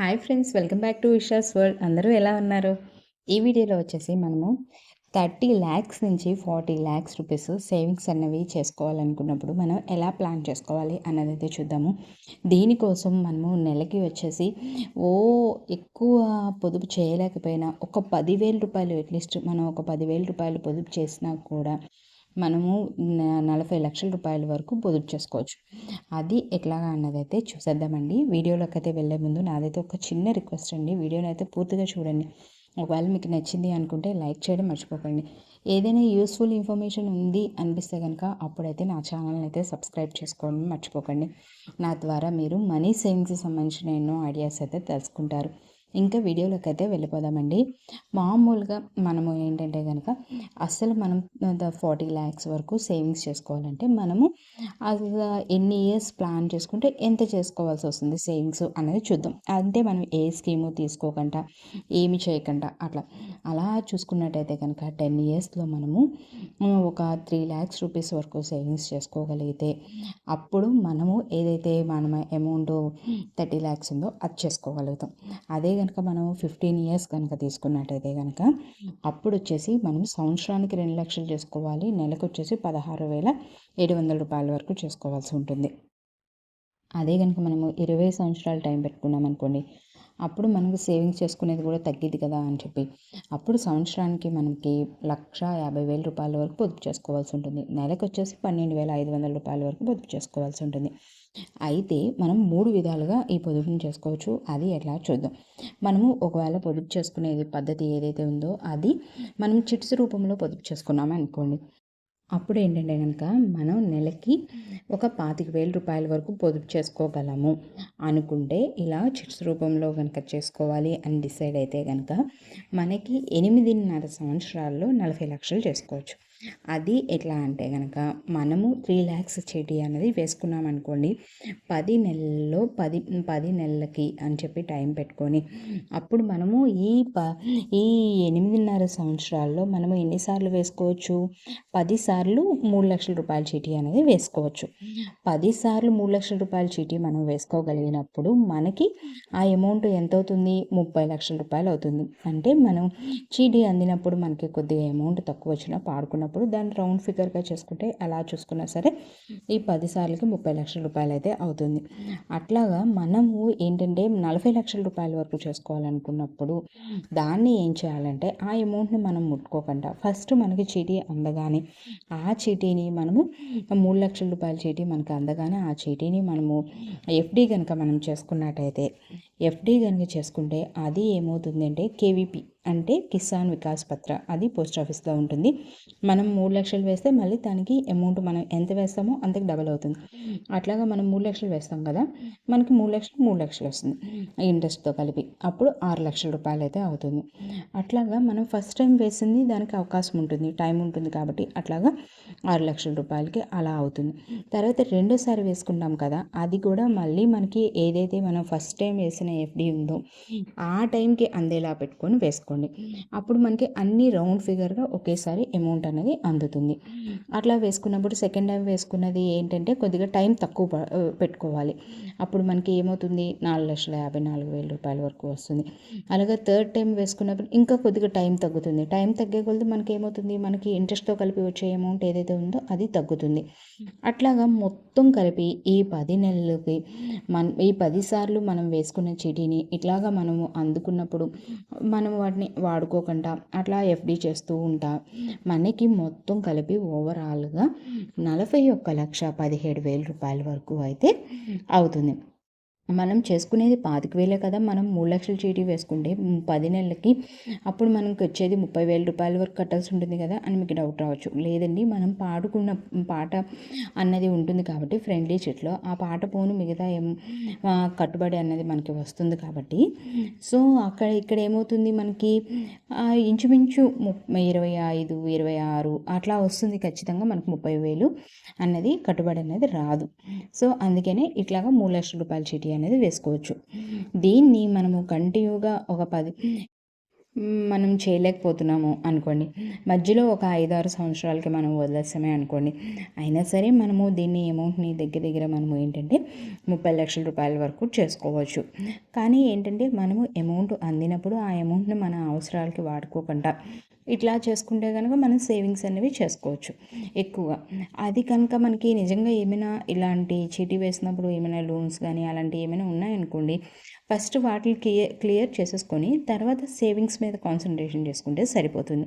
Hi friends welcome back to Vishas world. అందరూ ఎలా ఉన్నారు? ఈ వీడియోలో వచ్చేసి మనము థర్టీ ల్యాక్స్ నుంచి ఫార్టీ ల్యాక్స్ రూపీస్ సేవింగ్స్ అన్నవి చేసుకోవాలనుకున్నప్పుడు మనం ఎలా ప్లాన్ చేసుకోవాలి అన్నది అయితే చూద్దాము. దీనికోసం మనము నెలకి వచ్చేసి ఓ ఎక్కువ పొదుపు చేయలేకపోయినా ఒక పదివేల రూపాయలు అట్లీస్ట్ మనం ఒక పదివేల రూపాయలు పొదుపు చేసినా కూడా మనము నలభై లక్షల రూపాయల వరకు పొదుపు చేసుకోవచ్చు. అది ఎట్లాగా అన్నదైతే చూసేద్దామండి. వీడియోలోకి అయితే వెళ్ళే ముందు నాదైతే ఒక చిన్న రిక్వెస్ట్ అండి. వీడియోని అయితే పూర్తిగా చూడండి. ఒకవేళ మీకు నచ్చింది అనుకుంటే లైక్ చేయడం మర్చిపోకండి. ఏదైనా యూస్ఫుల్ ఇన్ఫర్మేషన్ ఉంది అనిపిస్తే కనుక అప్పుడైతే నా ఛానల్ని అయితే సబ్స్క్రైబ్ చేసుకోవడం మర్చిపోకండి. నా ద్వారా మీరు మనీ సేవింగ్స్కి సంబంధించిన ఎన్నో ఐడియాస్ అయితే తెలుసుకుంటారు. ఇంకా వీడియోలోకి అయితే వెళ్ళిపోదామండి. మామూలుగా మనము ఏంటంటే కనుక అస్సలు మనం ఫార్టీ ల్యాక్స్ వరకు సేవింగ్స్ చేసుకోవాలంటే మనము అసలు ఎన్ని ఇయర్స్ ప్లాన్ చేసుకుంటే ఎంత చేసుకోవాల్సి వస్తుంది సేవింగ్స్ అనేది చూద్దాం. అంటే మనం ఏ స్కీము తీసుకోకుండా ఏమి చేయకుండా అట్లా. అలా చూసుకున్నట్టయితే కనుక టెన్ ఇయర్స్లో మనము ఒక త్రీ ల్యాక్స్ రూపీస్ వరకు సేవింగ్స్ చేసుకోగలిగితే అప్పుడు మనము ఏదైతే మనం అమౌంట్ థర్టీ ల్యాక్స్ ఉందో అది చేసుకోగలుగుతాం. అదే కనుక మనం ఫిఫ్టీన్ ఇయర్స్ కనుక తీసుకున్నట్టయితే కనుక అప్పుడు వచ్చేసి మనం సంవత్సరానికి రెండు లక్షలు చేసుకోవాలి. నెలకు వచ్చేసి పదహారు వేల ఏడు వందల రూపాయల వరకు చేసుకోవాల్సి ఉంటుంది. అదే కనుక మనము ఇరవై సంవత్సరాలు టైం పెట్టుకున్నాం అనుకోండి అప్పుడు మనకు సేవింగ్స్ చేసుకునేది కూడా తగ్గిద్ది కదా అని చెప్పి. అప్పుడు సంవత్సరానికి మనకి లక్ష యాభై వేల రూపాయల వరకు పొదుపు చేసుకోవాల్సి ఉంటుంది. నెలకు వచ్చేసి పన్నెండు వేల ఐదు వందల రూపాయల వరకు పొదుపు చేసుకోవాల్సి ఉంటుంది. అయితే మనం మూడు విధాలుగా ఈ పొదుపుని చేసుకోవచ్చు. అది ఎలా చూద్దాం. మనము ఒకవేళ పొదుపు చేసుకునేది పద్ధతి ఏదైతే ఉందో అది మనం చిట్స్ రూపంలో పొదుపు చేసుకున్నామనుకోండి. అప్పుడు ఏంటంటే కనుక మనం నెలకి ఒక పాతిక వేల రూపాయల వరకు పొదుపు చేసుకోగలము. అనుకుంటే ఇలా చిట్స్ రూపంలో కనుక చేసుకోవాలి అని డిసైడ్ అయితే కనుక మనకి ఎనిమిదిన్నర సంవత్సరాల్లో నలభై లక్షలు చేసుకోవచ్చు. అది ఎట్లా అంటే కనుక మనము త్రీ ల్యాక్స్ చెడి అనేది వేసుకున్నాం అనుకోండి పది నెలల్లో పది పది నెలలకి అని చెప్పి టైం పెట్టుకొని అప్పుడు మనము ఈ ప ఈ ఎనిమిదిన్నర సంవత్సరాల్లో మనము ఎన్నిసార్లు వేసుకోవచ్చు? పదిసార్లు మూడు లక్షల రూపాయల చీటీ అనేది వేసుకోవచ్చు. పదిసార్లు మూడు లక్షల రూపాయల చీటీ మనం వేసుకోగలిగినప్పుడు మనకి ఆ అమౌంట్ ఎంత అవుతుంది ముప్పై లక్షల రూపాయలు అవుతుంది. అంటే మనం చీటీ అందినప్పుడు మనకి కొద్దిగా అమౌంట్ తక్కువ వచ్చినా పాడుకున్న చేసుకున్నప్పుడు దాన్ని రౌండ్ ఫిగర్గా చేసుకుంటే ఎలా చూసుకున్నా సరే ఈ పది సార్లకి ముప్పై లక్షల రూపాయలు అయితే అవుతుంది. అట్లాగా మనము ఏంటంటే నలభై లక్షల రూపాయల వరకు చేసుకోవాలనుకున్నప్పుడు దాన్ని ఏం చేయాలంటే ఆ అమౌంట్ని మనం ముట్టుకోకుండా ఫస్ట్ మనకి చీటీ అందగానే ఆ చీటీని మనము మూడు లక్షల రూపాయల చీటీ మనకు అందగానే ఆ చీటీని మనము ఎఫ్డీ కనుక మనం చేసుకున్నట్టయితే ఎఫ్డీ కనుక చేసుకుంటే అది ఏమవుతుందంటే కేవీపీ అంటే కిసాన్ వికాస్ పత్ర. అది పోస్ట్ ఆఫీస్లో ఉంటుంది. మనం మూడు లక్షలు వేస్తే మళ్ళీ దానికి అమౌంట్ మనం ఎంత వేస్తామో అంతకు డబల్ అవుతుంది. అట్లాగా మనం మూడు లక్షలు వేస్తాం కదా మనకి మూడు లక్షలు మూడు లక్షలు వస్తుంది. ఇంట్రెస్ట్తో కలిపి. అప్పుడు ఆరు లక్షల రూపాయలు అయితే అవుతుంది. అట్లాగా మనం ఫస్ట్ టైం వేసింది దానికి అవకాశం ఉంటుంది. టైం ఉంటుంది కాబట్టి అట్లాగా ఆరు లక్షల రూపాయలకి అలా అవుతుంది. తర్వాత రెండోసారి వేసుకుంటాం కదా అది కూడా మళ్ళీ మనకి ఏదైతే మనం ఫస్ట్ టైం వేసిన ఎఫ్డి ఉందో ఆ టైంకి అందేలా పెట్టుకొని వేసుకోండి. చేసుకోండి. అప్పుడు మనకి అన్ని రౌండ్ ఫిగర్గా ఒకేసారి అమౌంట్ అనేది అందుతుంది. అట్లా వేసుకున్నప్పుడు సెకండ్ టైం వేసుకున్నది ఏంటంటే కొద్దిగా టైం తక్కువ పెట్టుకోవాలి. అప్పుడు మనకి ఏమవుతుంది? నాలుగు లక్షల యాభై నాలుగు వేల రూపాయల వరకు వస్తుంది. అలాగే థర్డ్ టైం వేసుకున్నప్పుడు ఇంకా కొద్దిగా టైం తగ్గుతుంది. టైం తగ్గే కొలది మనకి ఏమవుతుంది? మనకి ఇంట్రెస్ట్తో కలిపి వచ్చే అమౌంట్ ఏదైతే ఉందో అది తగ్గుతుంది. అట్లాగా మొత్తం కలిపి ఈ పది నెలలకి మన ఈ పది సార్లు మనం వేసుకున్న చీటీని ఇట్లాగా మనము అందుకున్నప్పుడు మనం వాటిని కార్డ్ని వాడుకోకుండా అట్లా ఎఫ్డి చేస్తూ ఉంటా. మనకి మొత్తం కలిపి ఓవరాల్గా నలభై ఒక్క లక్ష పదిహేడు వేల రూపాయల వరకు అయితే అవుతుంది. మనం చేసుకునేది పాతిక వేలే కదా మనం మూడు లక్షల చీటీ వేసుకుంటే పది నెలలకి అప్పుడు మనకు వచ్చేది ముప్పై వేల రూపాయల వరకు కట్టాల్సి ఉంటుంది కదా అని మీకు డౌట్ రావచ్చు. లేదండి మనం పాడుకున్న పాట అన్నది ఉంటుంది కాబట్టి ఫ్రెండ్లీ చిట్లో ఆ పాట పోను మిగతా ఏం కట్టుబడి అన్నది మనకి వస్తుంది కాబట్టి. సో అక్కడ ఇక్కడ ఏమవుతుంది మనకి ఇంచుమించు ఇరవై ఐదు ఇరవై ఆరు అట్లా వస్తుంది ఖచ్చితంగా మనకు ముప్పై వేలు అన్నది కట్టుబడి అనేది రాదు. సో అందుకనే ఇట్లాగా మూడు లక్షల రూపాయల చీటీ అనేది వేసుకోవచ్చు. దీన్ని మనము కంటిన్యూగా ఒక పది మనం చేయలేకపోతున్నాము అనుకోండి. మధ్యలో ఒక ఐదు ఆరు సంవత్సరాలకి మనం వదిలేస్తామే అనుకోండి. అయినా సరే మనము దీన్ని అమౌంట్ని దగ్గర దగ్గర మనము ఏంటంటే ముప్పై లక్షల రూపాయల వరకు చేసుకోవచ్చు. కానీ ఏంటంటే మనము అమౌంట్ అందినప్పుడు ఆ అమౌంట్ని మన అవసరాలకి వాడుకోకుండా ఇట్లా చేసుకుంటే కనుక మనం సేవింగ్స్ అనేవి చేసుకోవచ్చు. ఎక్కువగా అది కనుక మనకి నిజంగా ఏమైనా ఇలాంటి చీటీ వేసినప్పుడు ఏమైనా లోన్స్ కానీ అలాంటివి ఏమైనా ఉన్నాయనుకోండి ఫస్ట్ వాటిని క్లియర్ క్లియర్ చేసేసుకొని తర్వాత సేవింగ్స్ మీద కాన్సన్ట్రేషన్ చేసుకుంటే సరిపోతుంది.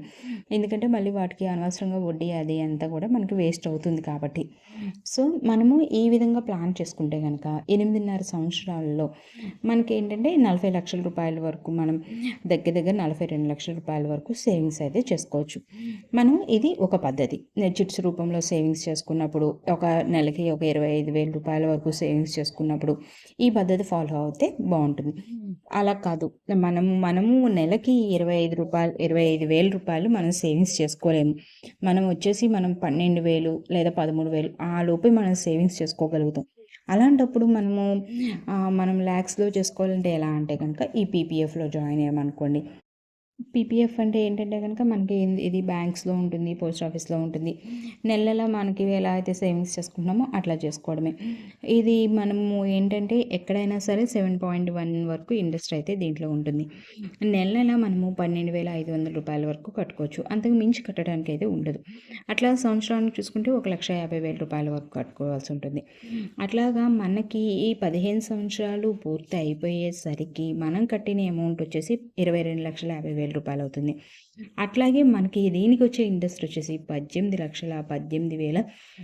ఎందుకంటే మళ్ళీ వాటికి అనవసరంగా వడ్డీ అది అంతా కూడా మనకి వేస్ట్ అవుతుంది కాబట్టి. సో మనము ఈ విధంగా ప్లాన్ చేసుకుంటే కనుక ఎనిమిదిన్నర సంవత్సరాల్లో మనకి ఏంటంటే నలభై లక్షల రూపాయల వరకు మనం దగ్గర దగ్గర నలభై రెండు లక్షల రూపాయల వరకు సేవింగ్స్ అయితే చేసుకోవచ్చు. మనం ఇది ఒక పద్ధతి. చిట్స్ రూపంలో సేవింగ్స్ చేసుకున్నప్పుడు ఒక నెలకి ఒక ఇరవై ఐదు వేల రూపాయల వరకు సేవింగ్స్ చేసుకున్నప్పుడు ఈ పద్ధతి ఫాలో అవుతే బాగుంటుంది. అలా కాదు. మనము మనము నెలకి ఇరవై ఐదు రూపాయలు ఇరవై ఐదు వేల రూపాయలు మనం సేవింగ్స్ చేసుకోలేము. మనం వచ్చేసి మనం పన్నెండు వేలు లేదా పదమూడు వేలు ఆ లోపే మనం సేవింగ్స్ చేసుకోగలుగుతాం. అలాంటప్పుడు మనము మనం ల్యాక్స్లో చేసుకోవాలంటే ఎలా అంటే కనుక ఈ పీపీఎఫ్లో జాయిన్ అయ్యామనుకోండి. పీపీఎఫ్ అంటే ఏంటంటే కనుక మనకి ఇది బ్యాంక్స్లో ఉంటుంది పోస్ట్ ఆఫీస్లో ఉంటుంది. నెల మనకి ఎలా అయితే సేవింగ్స్ చేసుకుంటున్నామో అట్లా చేసుకోవడమే. ఇది మనము ఏంటంటే ఎక్కడైనా సరే సెవెన్ పాయింట్ వన్ వరకు ఇంట్రెస్ట్ అయితే దీంట్లో ఉంటుంది. నెల మనము పన్నెండు వేల ఐదు వందల రూపాయల వరకు కట్టుకోవచ్చు. అంతకు మించి కట్టడానికి అయితే ఉండదు. అట్లా సంవత్సరానికి చూసుకుంటే ఒక లక్ష యాభై వేల రూపాయల వరకు కట్టుకోవాల్సి ఉంటుంది. అట్లాగా మనకి ఈ పదిహేను సంవత్సరాలు పూర్తి అయిపోయేసరికి మనం కట్టిన అమౌంట్ వచ్చేసి ఇరవై రెండు లక్షల యాభై వేలు రూపాయలు అవుతుంది అట్లాగే మనకి దీనికి వచ్చే ఇంట్రెస్ట్ వచ్చేసి పద్దెనిమిది లక్షల పద్దెనిమిది వేల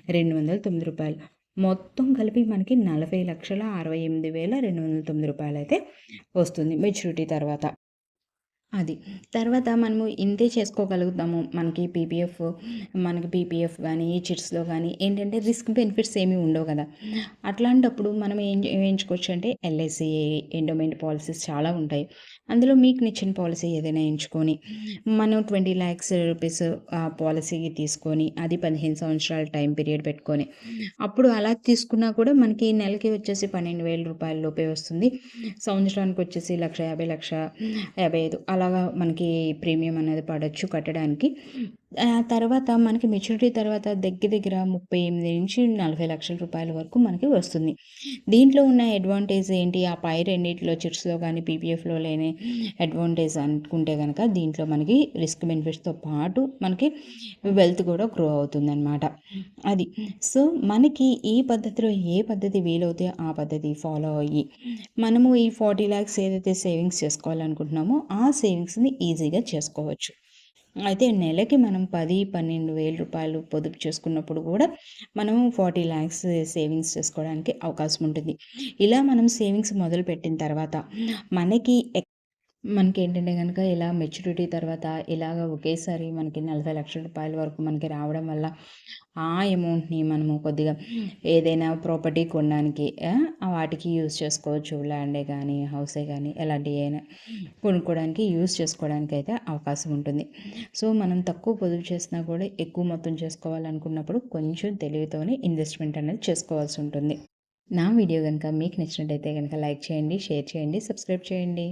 రెండు వందల తొమ్మిది రూపాయలు. మొత్తం కలిపి మనకి నలభై లక్షల అరవై ఎనిమిది వేల రెండు వందల తొమ్మిది రూపాయలు అయితే వస్తుంది మెచ్యూరిటీ తర్వాత. అది. తర్వాత మనము ఇంతే చేసుకోగలుగుతాము. మనకి పీపీఎఫ్ మనకి పీపీఎఫ్ కానీ ఈ చిట్స్లో కానీ ఏంటంటే రిస్క్ బెనిఫిట్స్ ఏమీ ఉండవు కదా. అట్లాంటప్పుడు మనం ఏం ఎంచుకోవచ్చు అంటే ఎల్ఐసి ఎండోమెంట్ పాలసీస్ చాలా ఉంటాయి. అందులో మీకు నచ్చిన పాలసీ ఏదైనా ఎంచుకొని మనం ట్వంటీ ల్యాక్స్ రూపీస్ ఆ పాలసీకి తీసుకొని అది పదిహేను సంవత్సరాల టైం పీరియడ్ పెట్టుకొని అప్పుడు అలా తీసుకున్నా కూడా మనకి నెలకి వచ్చేసి పన్నెండు వేల రూపాయల లోపే వస్తుంది. సంవత్సరానికి వచ్చేసి లక్ష యాభై లక్ష యాభై ఐదు అలాగా మనకి ప్రీమియం అనేది పడవచ్చు కట్టడానికి. తర్వాత మనకి మెచ్యూరిటీ తర్వాత దగ్గర దగ్గర ముప్పై ఎనిమిది నుంచి నలభై లక్షల రూపాయల వరకు మనకి వస్తుంది. దీంట్లో ఉన్న అడ్వాంటేజ్ ఏంటి? ఆ పై రెండింటిలో చిట్స్లో కానీ పీపీఎఫ్లో లేని అడ్వాంటేజ్ అనుకుంటే కనుక దీంట్లో మనకి రిస్క్ బెనిఫిట్స్తో పాటు మనకి వెల్త్ కూడా గ్రో అవుతుంది అనమాట అది. సో మనకి ఈ పద్ధతిలో ఏ పద్ధతి వీలవుతే ఆ పద్ధతి ఫాలో అయ్యి మనము ఈ ఫార్టీ ల్యాక్స్ ఏదైతే సేవింగ్స్ చేసుకోవాలనుకుంటున్నామో ఆ సేవింగ్స్ని ఈజీగా చేసుకోవచ్చు. అయితే నెలకి మనం పది పన్నెండు వేల రూపాయలు పొదుపు చేసుకున్నప్పుడు కూడా మనం ఫార్టీ ల్యాక్స్ సేవింగ్స్ చేసుకోవడానికి అవకాశం ఉంటుంది. ఇలా మనం సేవింగ్స్ మొదలు పెట్టిన తర్వాత మనకి మనకి ఏంటంటే కనుక ఇలా మెచ్యూరిటీ తర్వాత ఇలాగ ఒకేసారి మనకి నలభై లక్షల రూపాయల వరకు మనకి రావడం వల్ల ఆ అమౌంట్ని మనము కొద్దిగా ఏదైనా ప్రాపర్టీ కొనడానికి వాటికి యూజ్ చేసుకోవచ్చు. ల్యాండే కానీ హౌసే కానీ ఎలాంటి అయినా కొనుక్కోవడానికి యూజ్ చేసుకోవడానికి అయితే అవకాశం ఉంటుంది. సో మనం తక్కువ పొదుపు చేసినా కూడా ఎక్కువ మొత్తం చేసుకోవాలనుకున్నప్పుడు కొంచెం తెలివితోనే ఇన్వెస్ట్మెంట్ అనేది చేసుకోవాల్సి ఉంటుంది. నా వీడియో కనుక మీకు నచ్చినట్టయితే కనుక లైక్ చేయండి షేర్ చేయండి సబ్స్క్రైబ్ చేయండి.